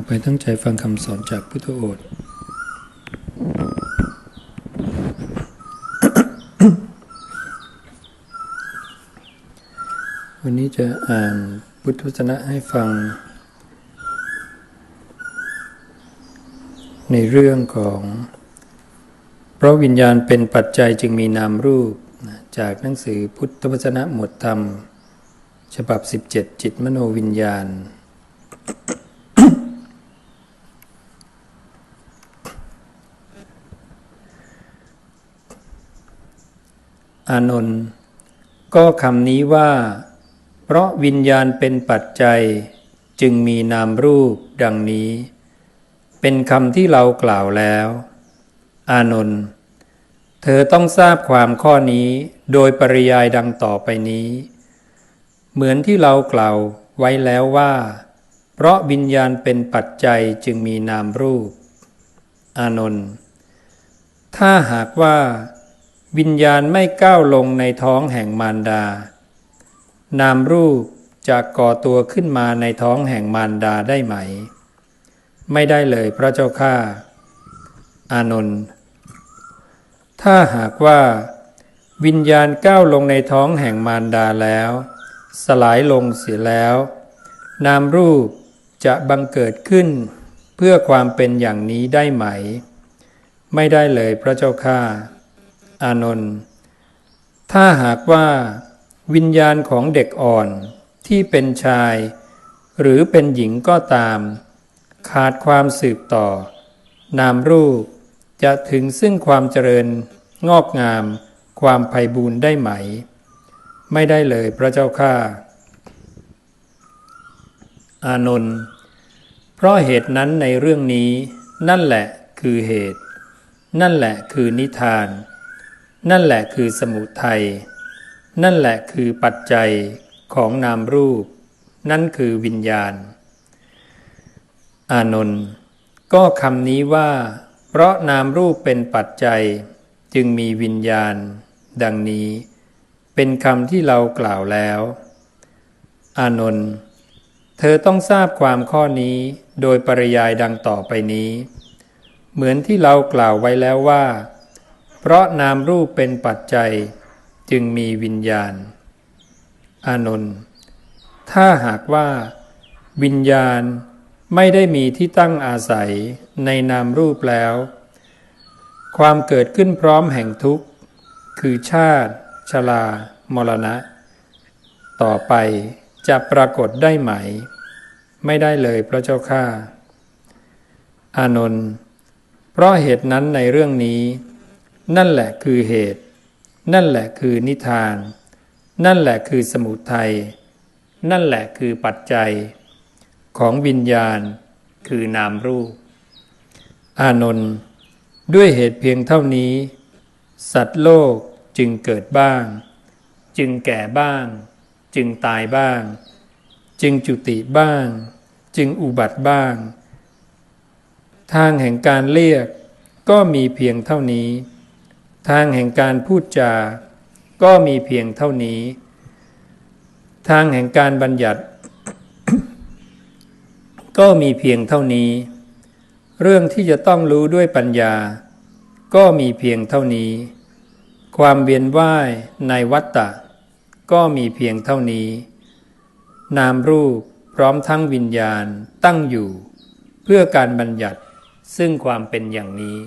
ต่อไปตั้งใจฟังคำสอนจากพุทธโอษฐ์วันนี้จะอ่านพุทธวจนะให้ฟัง ในเรื่องของ เพราะวิญญาณเป็นปัจจัยจึงมีนามรูป จากหนังสือพุทธวจนะหมวดธรรม ฉบับ 17 จิตมโนวิญญาณ อานนท์ก็คำนี้ว่า เพราะวิญญาณเป็นปัจจัย จึงมีนามรูปดังนี้ เป็นคำที่เรากล่าวแล้ว อานนท์เธอต้องทราบความข้อนี้โดยปริยายดังต่อไปนี้ เหมือนที่เรากล่าวไว้แล้วว่า เพราะวิญญาณเป็นปัจจัยจึงมีนามรูป อานนท์ถ้าหากว่า วิญญาณไม่ก้าวลงในท้องแห่งมารดา นามรูปจะก่อตัวขึ้นมาในท้องแห่งมารดาได้ไหม ไม่ได้เลยพระเจ้าข้าอานนท์ถ้าหากว่าวิญญาณก้าวลงในท้องแห่งมารดาแล้ว สลายลงเสียแล้ว นามรูปจะบังเกิดขึ้น เพื่อความเป็นอย่างนี้ได้ไหม ไม่ได้เลยพระเจ้าข้า อานนท์ถ้าหากว่าวิญญาณของเด็กอ่อนที่เป็นชาย หรือเป็นหญิงก็ตาม ขาดความสืบต่อ นามรูปจะถึงซึ่งความเจริญงอกงาม ความไพ่บูรณ์ได้ไหม ไม่ได้เลยพระเจ้าข้าอานนท์เพราะเหตุนั้นในเรื่องนี้ นั่นแหละคือเหตุ นั่นแหละคือนิทาน นั่นแหละคือสมุทัย นั่นแหละคือปัจจัยของนามรูป นั่นคือวิญญาณ อานนท์ก็คำนี้ว่า เพราะนามรูปเป็นปัจจัย จึงมีวิญญาณ ดังนี้ เป็นคำที่เรากล่าวแล้ว อานนท์เธอต้องทราบความข้อนี้โดยปริยายดังต่อไปนี้ เหมือนที่เรากล่าวไว้แล้วว่า เพราะนามรูปเป็นปัจจัยจึงมีวิญญาณ อานนท์ถ้าหากว่า วิญญาณไม่ได้มีที่ตั้งอาศัยในนามรูปแล้ว ความเกิดขึ้นพร้อมแห่งทุกข์ คือชาติ ชรามรณะ ต่อไปจะปรากฏได้ไหม ไม่ได้เลยพระเจ้าข้าอานนท์เพราะเหตุนั้นในเรื่องนี้ นั่นแหละคือเหตุ นั่นแหละคือนิทาน นั่นแหละคือสมุทัย นั่นแหละคือปัจจัย ของวิญญาณคือนามรูป อานนท์ด้วยเหตุเพียงเท่านี้ สัตว์โลกจึงเกิดบ้าง จึงแก่บ้าง จึงตายบ้าง จึงจุติบ้าง จึงอุบัติบ้าง ทางแห่งการเรียกก็มีเพียงเท่านี้ ทางแห่งการพูดจา ก็มีเพียงเท่านี้ ทางแห่งการบัญญัติ ก็มีเพียงเท่านี้ เรื่องที่จะต้องรู้ด้วยปัญญา ก็มีเพียงเท่านี้ ความเวียนว่ายในวัฏฏะก็มีเพียงเท่านี้ นามรูปพร้อมทั้งวิญญาณตั้งอยู่ เพื่อการบัญญัติซึ่งความเป็นอย่างนี้